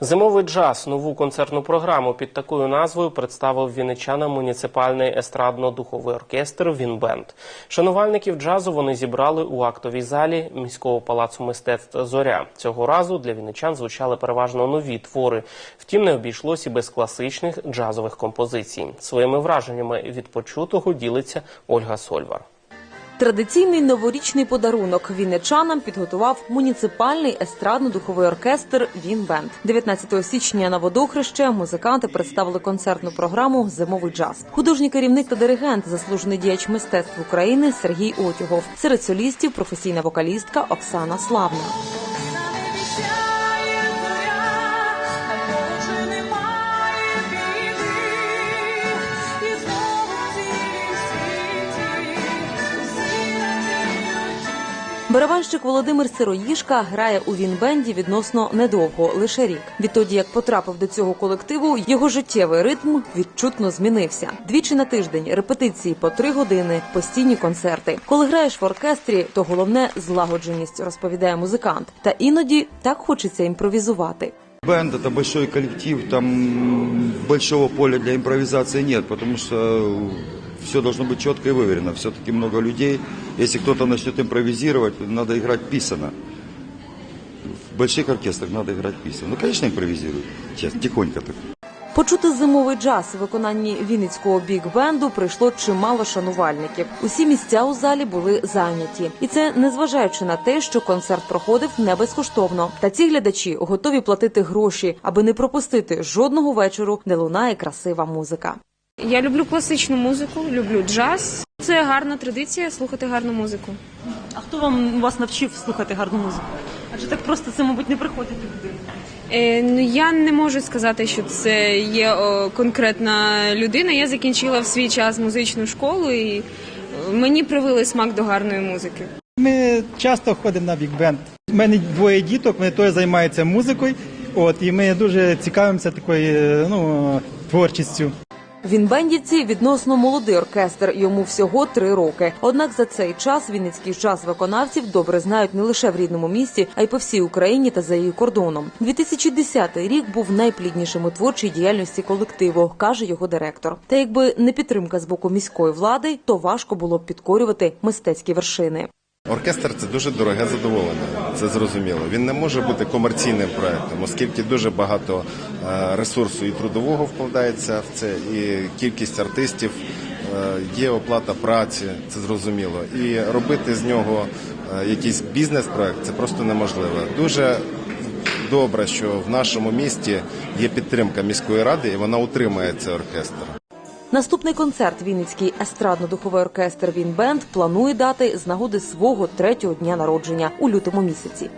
Зимовий джаз нову концертну програму під такою назвою представив вінничанам муніципальний естрадно-духовий оркестр Вінбенд. Шанувальників джазу вони зібрали у актовій залі міського палацу мистецтв Зоря. Цього разу для вінничан звучали переважно нові твори. Втім, не обійшлось і без класичних джазових композицій. Своїми враженнями від почутого ділиться Ольга Сольвар. Традиційний новорічний подарунок вінничанам підготував муніципальний естрадно-духовий оркестр Вінбенд. 19 січня на водохреще музиканти представили концертну програму Зимовий джаз. Художній керівник та диригент, заслужений діяч мистецтв України Сергій Отюгов. Серед солістів професійна вокалістка Оксана Славна. Барабанщик Володимир Сироїшка грає у Вінбенді відносно недовго, лише рік. Відтоді, як потрапив до цього колективу, його життєвий ритм відчутно змінився. Двічі на тиждень репетиції по три години, постійні концерти. Коли граєш в оркестрі, то головне злагодженість, розповідає музикант. Та іноді так хочеться імпровізувати. Бенд это большой коллектив, там большого поля для импровизации нет, потому что все должно быть четко и выверено. Все-таки много людей. Если кто-то начнет импровизировать, надо играть писано. В больших оркестрах надо играть писано. Ну, конечно, импровизируют. Честно, тихонько так. Почути зимовий джаз у виконанні Вінницького біг-бенду прийшло чимало шанувальників. Усі місця у залі були зайняті, і це незважаючи на те, що концерт проходив не безкоштовно. Та ці глядачі готові платити гроші, аби не пропустити жодного вечору, де лунає красива музика. Я люблю класичну музику, люблю джаз. Це гарна традиція слухати гарну музику. А хто вам вас навчив слухати гарну музику? Адже так просто це, мабуть, не приходить людина. Е, ну я не можу сказати, що це є о, конкретна людина. Я закінчила в свій час музичну школу і е, мені привили смак до гарної музики. Ми часто ходимо на бік-бенд. У мене двоє діток, вони теж займаються музикою. От, і ми дуже цікавимося такою е, ну, творчістю. Вінбендівці відносно молодий оркестр. Йому всього три роки. Однак за цей час вінницький джаз виконавців добре знають не лише в рідному місті, а й по всій Україні та за її кордоном. 2010 рік був найпліднішим у творчій діяльності колективу, каже його директор. Та якби не підтримка з боку міської влади, то важко було б підкорювати мистецькі вершини. Оркестр це дуже дороге задоволення, це зрозуміло. Він не може бути комерційним проектом, оскільки дуже багато е, ресурсу і трудового вкладається в це, і кількість артистів, е, є оплата праці, це зрозуміло. І робити з нього е, якийсь бізнес-проект це просто неможливо. Дуже добре, що в нашому місті є підтримка міської ради, і вона утримує цей оркестр. Наступний концерт Вінницький естрадно-духовий оркестр Вінбенд планує дати з нагоди свого третього дня народження у лютому місяці.